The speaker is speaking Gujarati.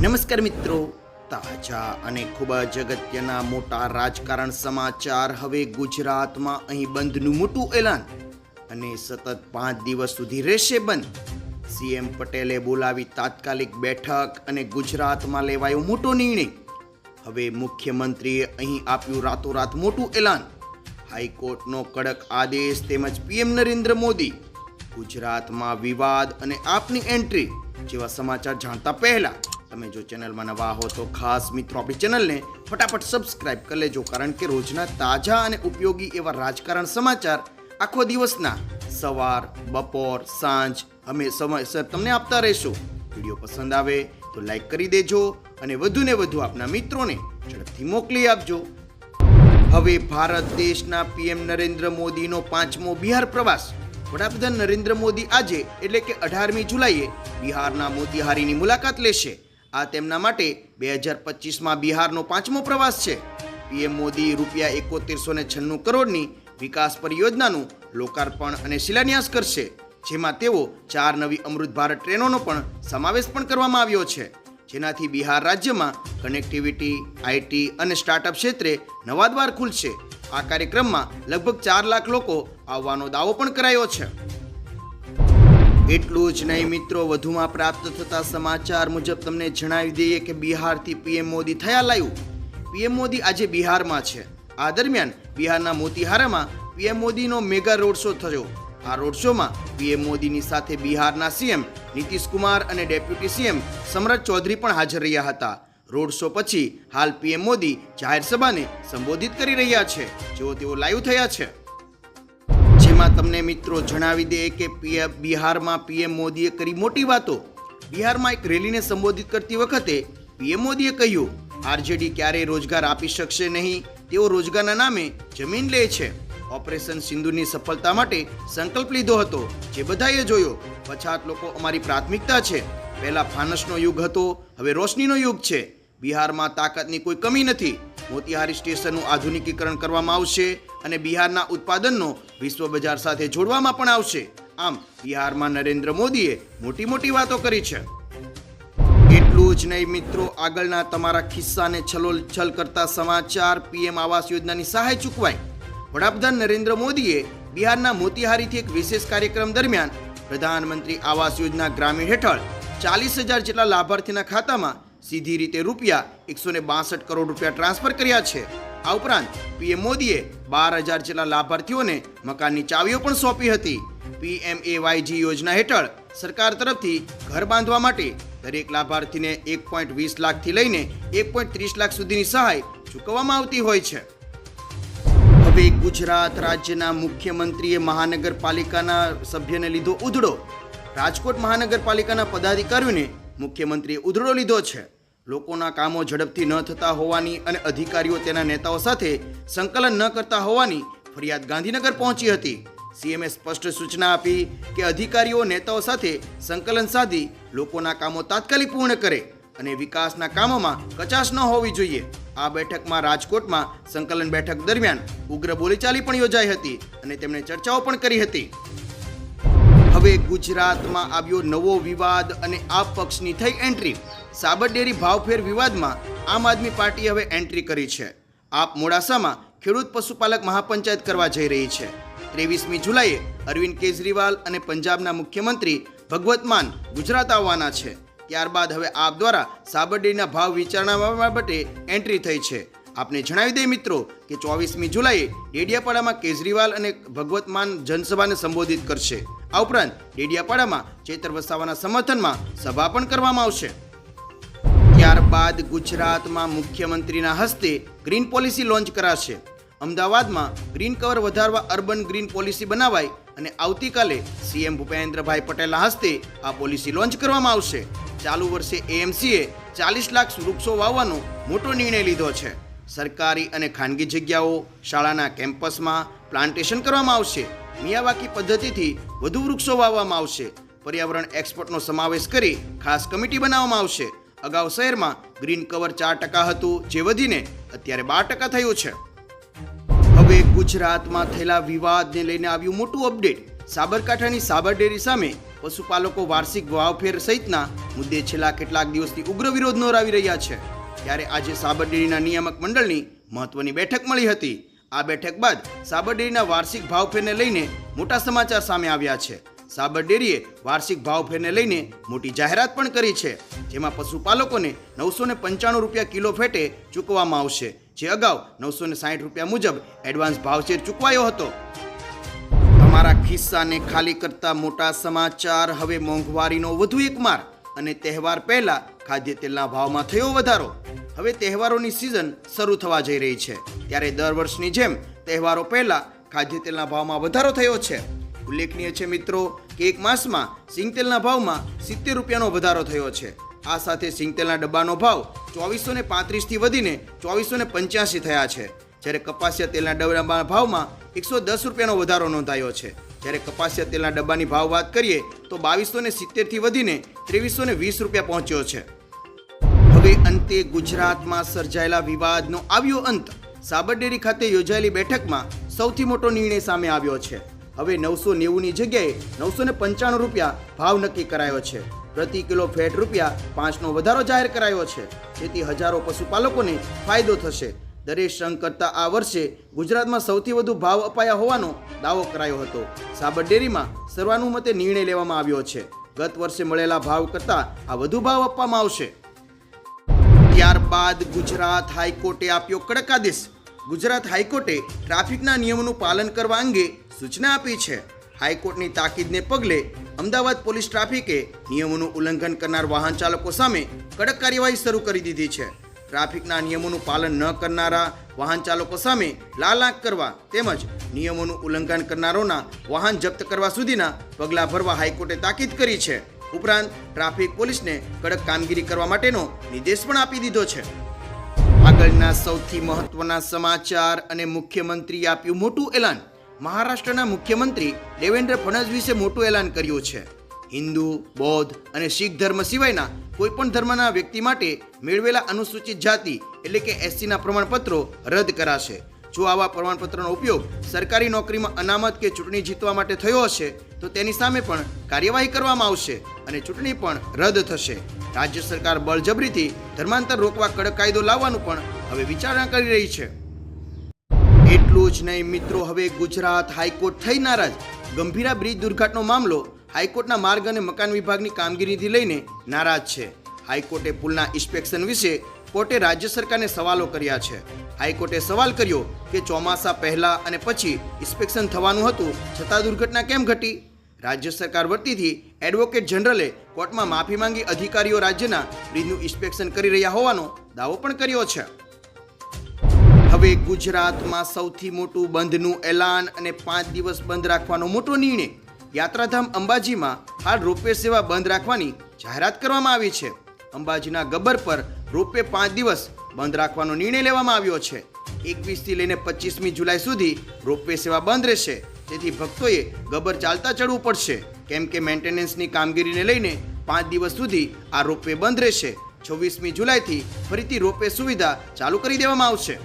નમસ્કાર મિત્રો, તાજા અને ખૂબ જ અગત્યના મોટા રાજકારણ સમાચાર હવે ગુજરાતમાં અહીં બંધનું મોટું એલાન અને સતત પાંચ દિવસ સુધી રહેશે બંધ. સીએમ પટેલે બોલાવી તાત્કાલિક બેઠક અને ગુજરાતમાં લેવાયો મોટો નિર્ણય. હવે મુખ્યમંત્રીએ અહીં આપ્યું રાતોરાત મોટું એલાન. હાઈકોર્ટનો કડક આદેશ તેમજ પીએમ નરેન્દ્ર મોદી. ગુજરાતમાં વિવાદ અને આપની એન્ટ્રી જેવા સમાચાર જાણતા પહેલા તમે જો ચેનલમાં નવા હો તો ખાસ મિત્રો આપણી ચેનલને ફટાફટ સબસ્ક્રાઇબ કરી લેજો, કારણ કે રોજના તાજા અને ઉપયોગી એવા રાજકારણ સમાચાર આખો દિવસના સવાર, બપોર, સાંજ, અમે સમયસર તમને આપતા રહીશું. વીડિયો પસંદ આવે તો લાઈક કરી દેજો અને વધુને વધુ આપના મિત્રોને ઝડપથી મોકલી આપજો. હવે ભારત દેશના પીએમ નરેન્દ્ર મોદીનો પાંચમો બિહાર પ્રવાસ. વડાપ્રધાન નરેન્દ્ર મોદી આજે, એટલે કે અઢારમી જુલાઈએ, બિહારના મોતિહારીની મુલાકાત લેશે. આ તેમના માટે બે હજાર પચીસમાં બિહારનો પાંચમો પ્રવાસ છે. પીએમ મોદી રૂપિયા એકોતેરસો ને છન્નું કરોડની વિકાસ પરિયોજનાનું લોકાર્પણ અને શિલાન્યાસ કરશે, જેમાં તેઓ ચાર નવી અમૃત ભારત ટ્રેનોનો પણ સમાવેશ પણ કરવામાં આવ્યો છે. જેનાથી બિહાર રાજ્યમાં કનેક્ટિવિટી આઈટી અને સ્ટાર્ટઅપ ક્ષેત્રે નવા દ્વાર ખુલશે. આ કાર્યક્રમમાં લગભગ ચાર લાખ લોકો આવવાનો દાવો પણ કરાયો છે. એટલું જ નહીં મિત્રો, વધુમાં પ્રાપ્ત થતા સમાચાર મુજબ તમને જણાવી દઈએ કે બિહારથી પીએમ મોદી થયા લાઈવ પીએમ મોદી આજે બિહારમાં છે. આ દરમિયાન બિહારના મોતીહારામાં પીએમ મોદીનો મેગા રોડ શો થયો. આ રોડ શોમાં પીએમ મોદીની સાથે બિહારના સીએમ નીતિશ કુમાર અને ડેપ્યુટી સીએમ સમ્રાટ ચૌધરી પણ હાજર રહ્યા હતા. રોડ શો પછી હાલ પીએમ મોદી જાહેર સભાને સંબોધિત કરી રહ્યા છે. જેઓ તેઓ લાઈવ થયા છે. જેમાં તમને મિત્રો જણાવી દે કે બિહારમાં પીએમ મોદીએ કરી મોટી વાતો. બિહારમાં એક રેલીને સંબોધિત કરતી વખતે પીએમ મોદીએ કહ્યું, આરજેડી ક્યારેય રોજગાર આપી શકશે નહીં. તેઓ રોજગારના નામે જમીન લે છે. ઓપરેશન સિંધુની સફળતા માટે સંકલ્પ લીધો હતો, જે બધાએ જોયો. પછાત લોકો અમારી પ્રાથમિકતા છે. પહેલા ફાનસનો યુગ હતો, હવે રોશનીનો યુગ છે. બિહારમાં તાકાતની કોઈ કમી નથી. મોતિહારી સ્ટેશનનું આધુનિકીકરણ કરવામાં આવશે અને બિહારના ઉત્પાદનનો વિશ્વ બજાર સાથે જોડવામાં પણ આવશે. આમ, બિહારમાં નરેન્દ્ર મોદીએ મોટી મોટી વાતો કરી છે. એટલું જ નહીં મિત્રો, આગળના તમારા ખિસ્સાને છલોલ છલ કરતા સમાચાર, પીએમ આવાસ યોજનાની સહાય ચૂકવાય વડાપ્રધાન નરેન્દ્ર મોદીએ બિહારના મોતિહારીથી એક વિશેષ કાર્યક્રમ દરમિયાન પ્રધાનમંત્રી આવાસ યોજના ગ્રામીણ હેઠળ ચાલીસ હજાર જેટલા લાભાર્થીના ખાતામાં સીધી રીતે રૂપિયા એકસો ને બાસઠ કરોડ રૂપિયા ટ્રાન્સફર કર્યા છે. આ ઉપરાંત પીએમ મોદીએ બાર હજાર જેટલા લાભાર્થીઓને મકાનની ચાવીઓ પણ સોંપી હતી. પીએમએવાયજી યોજના હેઠળ સરકાર તરફથી ઘર બાંધવા માટે દરેક લાભાર્થીને એક પોઈન્ટ વીસ લાખથી લઈને એક પોઈન્ટ ત્રીસ લાખ સુધીની સહાય ચૂકવવામાં આવતી હોય છે. હવે ગુજરાત રાજ્યના મુખ્યમંત્રીએ મહાનગરપાલિકાના સભ્યને લીધો ઉધડો. રાજકોટ મહાનગરપાલિકાના પદાધિકારીઓને મુખ્યમંત્રીએ ઉધડો લીધો છે. લોકોના કામો ઝડપથી ન થતા હોવાની અને અધિકારીઓ તેના નેતાઓ સાથે સંકલન ન કરતા હોવાની ફરિયાદ ગાંધીનગર પહોંચી હતી. સીએમએ સ્પષ્ટ સૂચના આપી કે અધિકારીઓ નેતાઓ સાથે સંકલન સાધી લોકોના કામો તાત્કાલિક પૂર્ણ કરે અને વિકાસના કામોમાં કચાશ ન હોવી જોઈએ. આ બેઠકમાં રાજકોટમાં સંકલન બેઠક દરમિયાન ઉગ્ર બોલીચાલી પણ યોજાઈ હતી અને તેમણે ચર્ચાઓ પણ કરી હતી. હવે ગુજરાતમાં આવ્યો નવો વિવાદ અને આ પક્ષની થઈ એન્ટ્રી. સાબરડેરી ભાવફેર વિવાદમાં આમ આદમી પાર્ટીએ હવે એન્ટ્રી કરી છે. આપ મોડાસામાં ખેડૂત પશુપાલક મહાપંચાયત કરવા જઈ રહી છે. ત્રેવીસમી જુલાઈએ અરવિંદ કેજરીવાલ અને પંજાબના મુખ્યમંત્રી ભગવત માન ગુજરાત આવવાના છે. ત્યારબાદ હવે આપ દ્વારા સાબરડેરીના ભાવ વિચારણા બાબતે એન્ટ્રી થઈ છે. આપને જણાવી દઈએ મિત્રો કે ચોવીસમી જુલાઈએ ડેડિયાપાડામાં કેજરીવાલ અને ભગવત માન જનસભાને સંબોધિત કરશે. આ ઉપરાંત ડેડિયાપાડામાં ચેતર વસાવાના સમર્થનમાં સભા પણ કરવામાં આવશે. ત્યારબાદ ગુજરાતમાં મુખ્યમંત્રીના હસ્તે ગ્રીન પોલિસી લોન્ચ કરાશે. અમદાવાદમાં ગ્રીન કવર વધારવા અર્બન ગ્રીન પોલિસી બનાવાય અને આવતીકાલે સીએમ ભૂપેન્દ્રભાઈ પટેલના હસ્તે આ પોલિસી લોન્ચ કરવામાં આવશે. ચાલુ વર્ષે એએમસીએ ચાલીસ લાખ વૃક્ષો વાવવાનો મોટો નિર્ણય લીધો છે. સરકારી અને ખાનગી જગ્યાઓ, શાળાના કેમ્પસમાં પ્લાન્ટેશન કરવામાં આવશે. મિયાવાકી પદ્ધતિથી વધુ વૃક્ષો વાવવામાં આવશે. પર્યાવરણ એક્સપર્ટનો સમાવેશ કરી ખાસ કમિટી બનાવવામાં આવશે. અગાઉ શહેરમાં ગ્રીન કવર ચાર ટકા હતું, જે વધીને અત્યારે બાર ટકા થયું છે. હવે ગુજરાતમાં થયેલા વિવાદને લઈને આવ્યું મોટું અપડેટ. સાબરકાંઠાની સાબર ડેરી સામે પશુપાલકો વાર્ષિક વાવફેર સહિતના મુદ્દે છેલ્લા કેટલાક દિવસથી ઉગ્ર વિરોધ નોરાવી રહ્યા છે. ત્યારે આજે સાબર ડેરીના નિયામક મંડળની મહત્વની બેઠક મળી હતી. આ બેઠક બાદ સાબર ડેરીના વાર્ષિક ભાવફેરને લઈને મોટા સમાચાર સામે આવ્યા છે. સાબર ડેરીએ વાર્ષિક ભાવફેરને લઈને મોટી જાહેરાત પણ કરી છે, જેમાં પશુપાલકોને નવસો ને પંચાણું રૂપિયા કિલો ફેટે ચૂકવવામાં આવશે, જે અગાઉ નવસો ને સાઠ રૂપિયા મુજબ એડવાન્સ ભાવશેર ચૂકવાયો હતો. તમારા ખિસ્સાને ખાલી કરતા મોટા સમાચાર, હવે મોંઘવારીનો વધુ એક માર અને તહેવાર પહેલા ખાદ્ય તેલના ભાવમાં થયો વધારો. હવે તહેવારોની સિઝન શરૂ થવા જઈ રહી છે, ત્યારે દર વર્ષની જેમ તહેવારો પહેલા ખાદ્ય તેલના ભાવમાં વધારો થયો છે. ઉલ્લેખનીય છે મિત્રો કે એક માસમાં સિંગતેલના ભાવમાં સિત્તેર રૂપિયાનો વધારો થયો છે. આ સાથે સિંગતેલના ડબ્બાનો ભાવ ચોવીસો ને પાંત્રીસથી વધીને ચોવીસો ને પંચ્યાસી થયા છે. જ્યારે કપાસિયા તેલના ડબ્બાના ભાવમાં એકસો દસ રૂપિયાનો વધારો નોંધાયો છે. જ્યારે કપાસિયા તેલના ડબ્બાની ભાવ વાત કરીએ તો બાવીસો ને સિત્તેરથી વધીને ત્રેવીસો ને વીસ રૂપિયા પહોંચ્યો છે. હવે અંતે ગુજરાતમાં સર્જાયેલા વિવાદનો આવ્યો અંત સાબરડેરી ખાતે યોજાયેલી બેઠકમાં સૌથી મોટો નિર્ણય સામે આવ્યો છે. હવે નવસો નેવુંની જગ્યાએ નવસો ને પંચાણું રૂપિયા ભાવ નક્કી કરાયો છે. પ્રતિ કિલો ફેટ રૂપિયા પાંચનો વધારો જાહેર કરાયો છે. જેથી હજારો પશુપાલકોને ફાયદો થશે. દરેક સંઘ કરતાં આ વર્ષે ગુજરાતમાં સૌથી વધુ ભાવ અપાયા હોવાનો દાવો કરાયો હતો. સાબર ડેરીમાં સર્વાનુમતે નિર્ણય લેવામાં આવ્યો છે. ગત વર્ષે મળેલા ભાવ કરતાં આ વધુ ભાવ આપવામાં આવશે. ત્યારબાદ ગુજરાત હાઈકોર્ટે આપ્યો કડક આદેશ ગુજરાત હાઈકોર્ટે ટ્રાફિકના નિયમોનું પાલન કરવા અંગે સૂચના આપી છે. હાઈકોર્ટની તાકીદને પગલે અમદાવાદ પોલીસ ટ્રાફિકે નિયમોનું ઉલ્લંઘન કરનાર વાહન ચાલકો સામે કડક કાર્યવાહી શરૂ કરી દીધી છે. ટ્રાફિકના નિયમોનું પાલન ન કરનારા વાહન ચાલકો સામે લાલ આંખ કરવા તેમજ નિયમોનું ઉલ્લંઘન કરનારોના વાહન જપ્ત કરવા સુધીના પગલાં ભરવા હાઈકોર્ટે તાકીદ કરી છે. ઉપરાંત ટ્રાફિક પોલીસને કડક કામગીરી કરવા માટેનો નિર્દેશ પણ આપી દીધો છે. આગળના સૌથી મહત્વના સમાચાર અને મુખ્યમંત્રી આપ્યું મોટું એલાન. મહારાષ્ટ્રના મુખ્યમંત્રી દેવેન્દ્ર ફડણવીસે મોટું એલાન કર્યું છે. હિન્દુ, બૌદ્ધ અને શીખ ધર્મ સિવાયના કોઈપણ ધર્મના વ્યક્તિ માટે મેળવેલા અનુસૂચિત જાતિ એટલે કે એસસીના પ્રમાણપત્રો રદ કરાશે. જો આવા પ્રમાણપત્રનો ઉપયોગ સરકારી નોકરીમાં અનામત કે ચૂંટણી જીતવા માટે થયો હશે તો તેની સામે પણ કાર્યવાહી કરવામાં આવશે અને ચૂંટણી પણ રદ થશે. રાજ્ય સરકાર બળજબરીથી ધર્માંતર રોકવા કડક કાયદો લાવવાનું પણ હવે વિચારણા કરી રહી છે. એટલું જ નહીં મિત્રો, હવે ગુજરાત હાઈકોર્ટ થઈ નારાજ. ગંભીરા બ્રિજ દુર્ઘટનો મામલો હાઈકોર્ટના માર્ગ અને મકાન વિભાગની કામગીરીથી લઈને નારાજ છે. હાઈકોર્ટે પુલના ઇન્સ્પેક્શન વિશે કોર્ટે રાજ્ય સરકારને સવાલો કર્યા છે. હાઈકોર્ટે સવાલ કર્યો કે ચોમાસા પહેલા અને પછી ઇન્સ્પેક્શન થવાનું હતું છતાં દુર્ઘટના કેમ ઘટી? રાજ્ય સરકાર વતીથી એડવોકેટ જનરલે કોર્ટમાં માફી માંગી અધિકારીઓ રાજ્યના બ્રિજનું ઇન્સ્પેક્શન કરી રહ્યા હોવાનો દાવો પણ કર્યો છે. હવે ગુજરાતમાં સૌથી મોટું બંધનું એલાન અને પાંચ દિવસ બંધ રાખવાનો મોટો નિર્ણય યાત્રાધામ અંબાજીમાં હાલ રોપવે સેવા બંધ રાખવાની જાહેરાત કરવામાં આવી છે. અંબાજીના ગબ્બર પર રોપવે પાંચ દિવસ બંધ રાખવાનો નિર્ણય લેવામાં આવ્યો છે. એકવીસથી લઈને પચીસમી જુલાઈ સુધી રોપવે સેવા બંધ રહેશે. તેથી ભક્તોએ ગબર ચાલતા ચડવું પડશે. કેમ કે મેન્ટેનન્સની કામગીરીને લઈને પાંચ દિવસ સુધી આ રોપવે બંધ રહેશે. છવ્વીસમી જુલાઈથી ફરીથી રોપવે સુવિધા ચાલુ કરી દેવામાં આવશે.